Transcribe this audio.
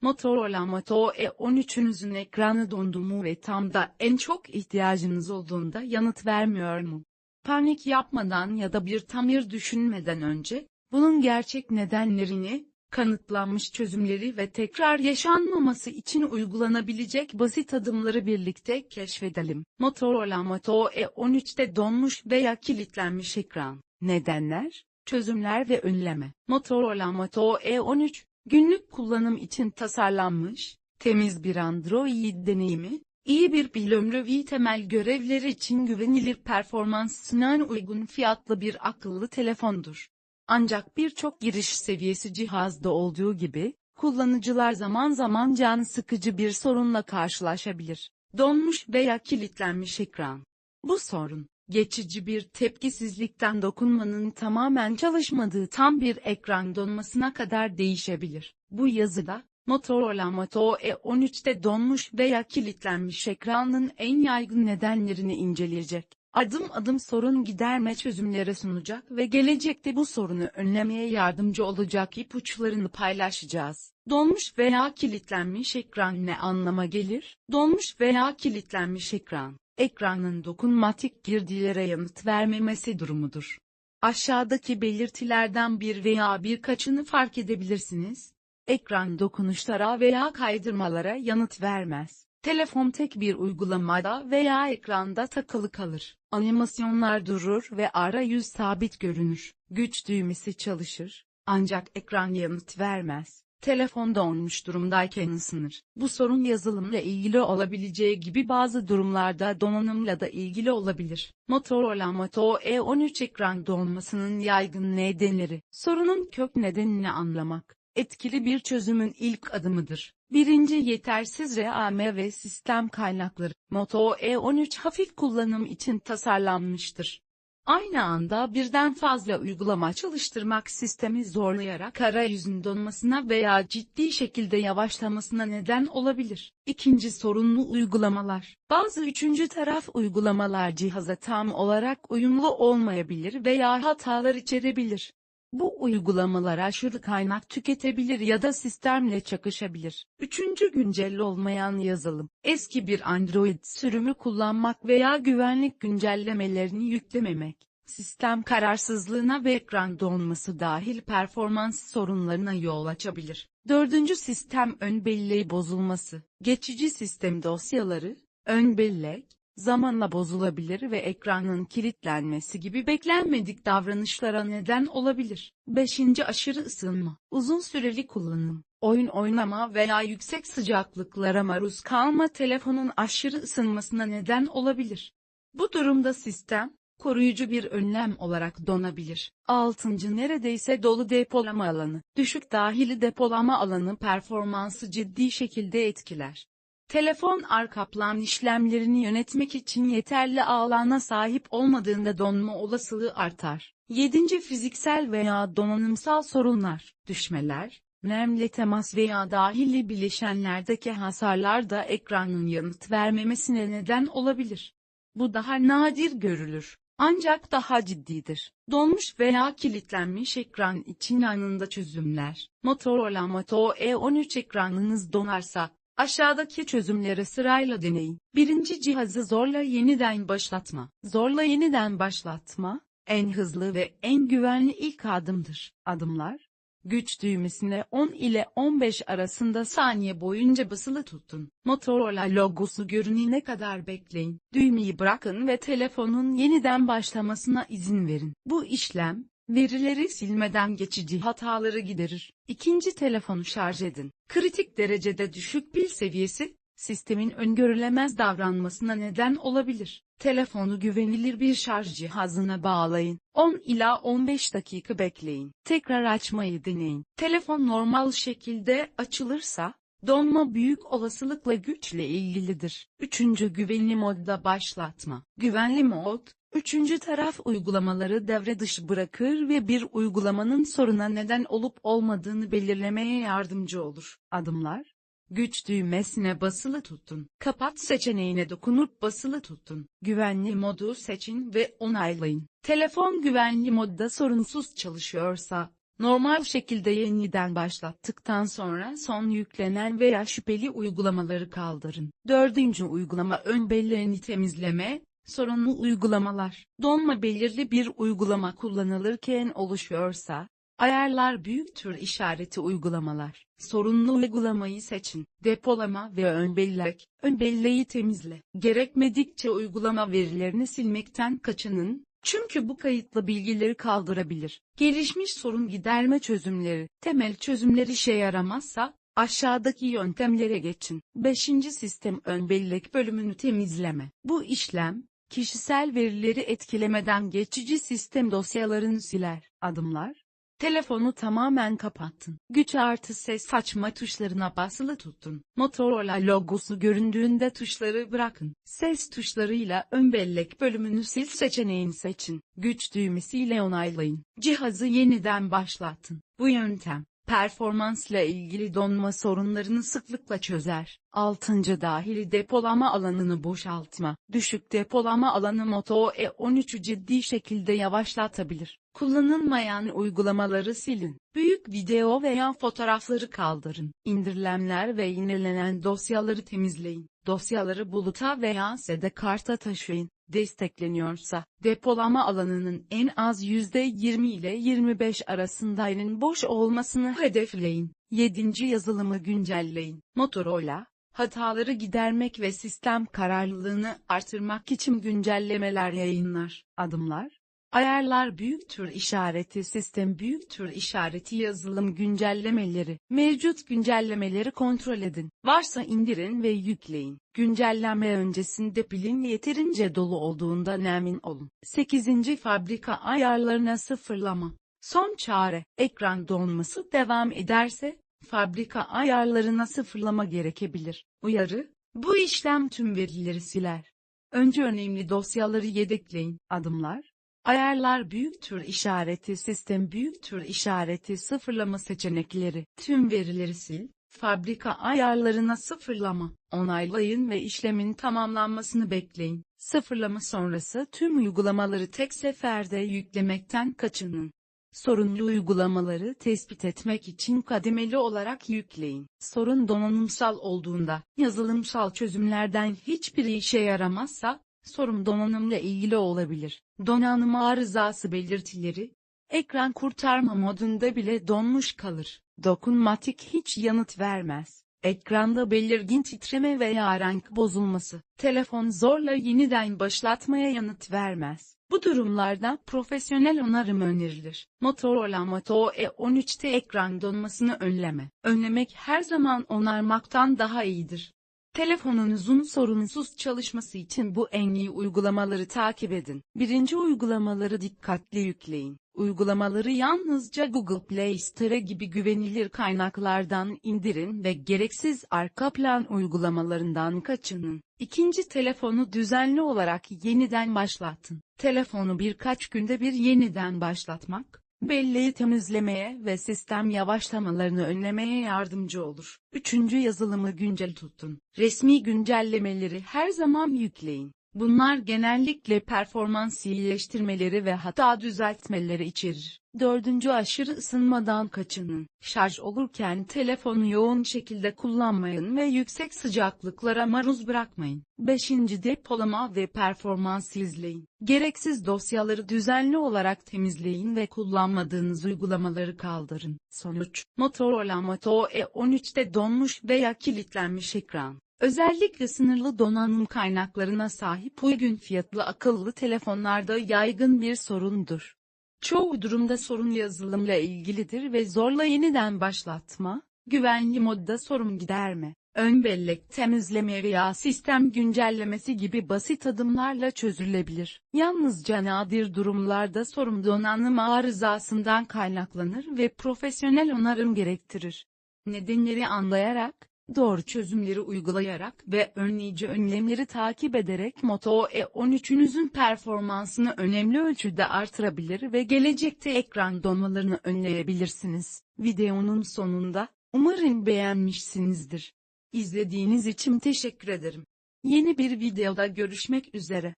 Motorola Moto E13'ünüzün ekranı dondu mu ve tam da en çok ihtiyacınız olduğunda yanıt vermiyor mu? Panik yapmadan ya da bir tamir düşünmeden önce, bunun gerçek nedenlerini, kanıtlanmış çözümleri ve tekrar yaşanmaması için uygulanabilecek basit adımları birlikte keşfedelim. Motorola Moto E13'te donmuş veya kilitlenmiş ekran. Nedenler, çözümler ve önleme. Motorola Moto E13, günlük kullanım için tasarlanmış, temiz bir Android deneyimi, iyi bir pil ömrü ve temel görevler için güvenilir performans sunan uygun fiyatlı bir akıllı telefondur. Ancak birçok giriş seviyesi cihazda olduğu gibi, kullanıcılar zaman zaman can sıkıcı bir sorunla karşılaşabilir. Donmuş veya kilitlenmiş ekran. Bu sorun, geçici bir tepkisizlikten dokunmanın tamamen çalışmadığı tam bir ekran donmasına kadar değişebilir. Bu yazıda, Motorola Moto E13'te donmuş veya kilitlenmiş ekranın en yaygın nedenlerini inceleyecek. Adım adım sorun giderme çözümleri sunacak ve gelecekte bu sorunu önlemeye yardımcı olacak ipuçlarını paylaşacağız. Donmuş veya kilitlenmiş ekran ne anlama gelir? Donmuş veya kilitlenmiş ekran, ekranın dokunmatik girdilere yanıt vermemesi durumudur. Aşağıdaki belirtilerden bir veya birkaçını fark edebilirsiniz. Ekran dokunuşlara veya kaydırmalara yanıt vermez. Telefon tek bir uygulamada veya ekranda takılı kalır. Animasyonlar durur ve arayüz sabit görünür. Güç düğmesi çalışır, ancak ekran yanıt vermez. Telefon donmuş durumdayken ısınır. Bu sorun yazılımla ilgili olabileceği gibi bazı durumlarda donanımla da ilgili olabilir. Motorola Moto E13 ekran donmasının yaygın nedenleri. Sorunun kök nedenini anlamak etkili bir çözümün ilk adımıdır. Birinci yetersiz RAM ve sistem kaynakları. Moto E13 hafif kullanım için tasarlanmıştır. Aynı anda birden fazla uygulama çalıştırmak sistemi zorlayarak arayüzün donmasına veya ciddi şekilde yavaşlamasına neden olabilir. İkinci sorunlu uygulamalar. Bazı üçüncü taraf uygulamalar cihaza tam olarak uyumlu olmayabilir veya hatalar içerebilir. Bu uygulamalar aşırı kaynak tüketebilir ya da sistemle çakışabilir. Üçüncü güncel olmayan yazılım. Eski bir Android sürümü kullanmak veya güvenlik güncellemelerini yüklememek. Sistem kararsızlığına ve ekran donması dahil performans sorunlarına yol açabilir. Dördüncü sistem ön belleği bozulması. Geçici sistem dosyaları, ön bellek, zamanla bozulabilir ve ekranın kilitlenmesi gibi beklenmedik davranışlara neden olabilir. 5. Aşırı ısınma, uzun süreli kullanım, oyun oynama veya yüksek sıcaklıklara maruz kalma telefonun aşırı ısınmasına neden olabilir. Bu durumda sistem, koruyucu bir önlem olarak donabilir. 6. Neredeyse dolu depolama alanı, düşük dahili depolama alanı performansı ciddi şekilde etkiler. Telefon arka plan işlemlerini yönetmek için yeterli alana sahip olmadığında donma olasılığı artar. 7. Fiziksel veya donanımsal sorunlar, düşmeler, nemle temas veya dahili bileşenlerdeki hasarlar da ekranın yanıt vermemesine neden olabilir. Bu daha nadir görülür. Ancak daha ciddidir. Donmuş veya kilitlenmiş ekran için anında çözümler. Motorola Moto E13 ekranınız donarsa, Aşağıdaki çözümleri sırayla deneyin. Birinci cihazı zorla yeniden başlatma. Zorla yeniden başlatma, en hızlı ve en güvenli ilk adımdır. Adımlar, güç düğmesine 10 ile 15 arasında saniye boyunca basılı tutun. Motorola logosu görünene kadar bekleyin. Düğmeyi bırakın ve telefonun yeniden başlamasına izin verin. Bu işlem, Verileri silmeden geçici hataları giderir. İkinci telefonu şarj edin. Kritik derecede düşük pil seviyesi, sistemin öngörülemez davranmasına neden olabilir. Telefonu güvenilir bir şarj cihazına bağlayın. 10 ila 15 dakika bekleyin. Tekrar açmayı deneyin. Telefon normal şekilde açılırsa, donma büyük olasılıkla güçle ilgilidir. Üçüncü güvenli modda başlatma. Güvenli mod, Üçüncü taraf uygulamaları devre dışı bırakır ve bir uygulamanın soruna neden olup olmadığını belirlemeye yardımcı olur. Adımlar Güç düğmesine basılı tutun. Kapat seçeneğine dokunup basılı tutun. Güvenli modu seçin ve onaylayın. Telefon güvenli modda sorunsuz çalışıyorsa, Normal şekilde yeniden başlattıktan sonra son yüklenen veya şüpheli uygulamaları kaldırın. Dördüncü uygulama ön belleğini temizleme, sorunlu uygulamalar. Donma belirli bir uygulama kullanılırken oluşuyorsa, ayarlar büyük tür işareti uygulamalar. Sorunlu uygulamayı seçin. Depolama ve ön bellek, ön belleği temizle. Gerekmedikçe uygulama verilerini silmekten kaçının, çünkü bu kayıtlı bilgileri kaldırabilir. Gelişmiş sorun giderme çözümleri, temel çözümler işe yaramazsa, aşağıdaki yöntemlere geçin. 5. Sistem ön bellek bölümünü temizleme. Bu işlem, kişisel verileri etkilemeden geçici sistem dosyalarını siler. Adımlar, Telefonu tamamen kapattın. Güç artı ses açma tuşlarına basılı tutun. Motorola logosu göründüğünde tuşları bırakın. Ses tuşlarıyla ön bellek bölümünü sil seçeneğini seçin. Güç düğmesiyle onaylayın. Cihazı yeniden başlatın. Bu yöntem, performansla ilgili donma sorunlarını sıklıkla çözer. 6. Dahili depolama alanını boşaltma. Düşük depolama alanı Moto E13'ü ciddi şekilde yavaşlatabilir. Kullanılmayan uygulamaları silin. Büyük video veya fotoğrafları kaldırın. İndirilenler ve yenilenen dosyaları temizleyin. Dosyaları buluta veya SD karta taşıyın. Destekleniyorsa, depolama alanının en az %20 ile 25 arasındayının boş olmasını hedefleyin. 7. Yazılımı güncelleyin. Motorola, hataları gidermek ve sistem kararlılığını artırmak için güncellemeler yayınlar. Adımlar Ayarlar büyük tür işareti sistem büyük tür işareti yazılım güncellemeleri. Mevcut güncellemeleri kontrol edin. Varsa indirin ve yükleyin. Güncelleme öncesinde pilin yeterince dolu olduğundan emin olun. 8. Fabrika ayarlarına sıfırlama. Son çare, ekran donması devam ederse, fabrika ayarlarına sıfırlama gerekebilir. Uyarı, bu işlem tüm verileri siler. Önce önemli dosyaları yedekleyin. Adımlar, Ayarlar büyük tür işareti sistem büyük tür işareti sıfırlama seçenekleri. Tüm verileri sil. Fabrika ayarlarına sıfırlama. Onaylayın ve işlemin tamamlanmasını bekleyin. Sıfırlama sonrası tüm uygulamaları tek seferde yüklemekten kaçının. Sorunlu uygulamaları tespit etmek için kademeli olarak yükleyin. Sorun donanımsal olduğunda, yazılımsal çözümlerden hiçbiri işe yaramazsa, sorun donanımla ilgili olabilir. Donanım arızası belirtileri, ekran kurtarma modunda bile donmuş kalır. Dokunmatik hiç yanıt vermez. Ekranda belirgin titreme veya renk bozulması. Telefon zorla yeniden başlatmaya yanıt vermez. Bu durumlarda profesyonel onarım önerilir. Motorola Moto E13'te ekran donmasını önleme. Önlemek her zaman onarmaktan daha iyidir. Telefonunuzun sorunsuz çalışması için bu en iyi uygulamaları takip edin. Birinci uygulamaları dikkatli yükleyin. Uygulamaları yalnızca Google Play Store gibi güvenilir kaynaklardan indirin ve gereksiz arka plan uygulamalarından kaçının. İkinci telefonu düzenli olarak yeniden başlatın. Telefonu birkaç günde bir yeniden başlatmak, belleği temizlemeye ve sistem yavaşlamalarını önlemeye yardımcı olur. Üçüncü yazılımı güncel tutun. Resmi güncellemeleri her zaman yükleyin. Bunlar genellikle performans iyileştirmeleri ve hata düzeltmeleri içerir. Dördüncü aşırı ısınmadan kaçının. Şarj olurken telefonu yoğun şekilde kullanmayın ve yüksek sıcaklıklara maruz bırakmayın. Beşinci depolama ve performans izleyin. Gereksiz dosyaları düzenli olarak temizleyin ve kullanmadığınız uygulamaları kaldırın. Sonuç, Motorola Moto E13'te donmuş veya kilitlenmiş ekran. Özellikle sınırlı donanım kaynaklarına sahip uygun fiyatlı akıllı telefonlarda yaygın bir sorundur. Çoğu durumda sorun yazılımla ilgilidir ve zorla yeniden başlatma, güvenli modda sorun giderme, ön bellek temizleme veya sistem güncellemesi gibi basit adımlarla çözülebilir. Yalnızca nadir durumlarda sorun donanım arızasından kaynaklanır ve profesyonel onarım gerektirir. Nedenleri anlayarak, doğru çözümleri uygulayarak ve önleyici önlemleri takip ederek Moto E13'ünüzün performansını önemli ölçüde artırabilir ve gelecekte ekran donmalarını önleyebilirsiniz. Videonun sonunda, umarım beğenmişsinizdir. İzlediğiniz için teşekkür ederim. Yeni bir videoda görüşmek üzere.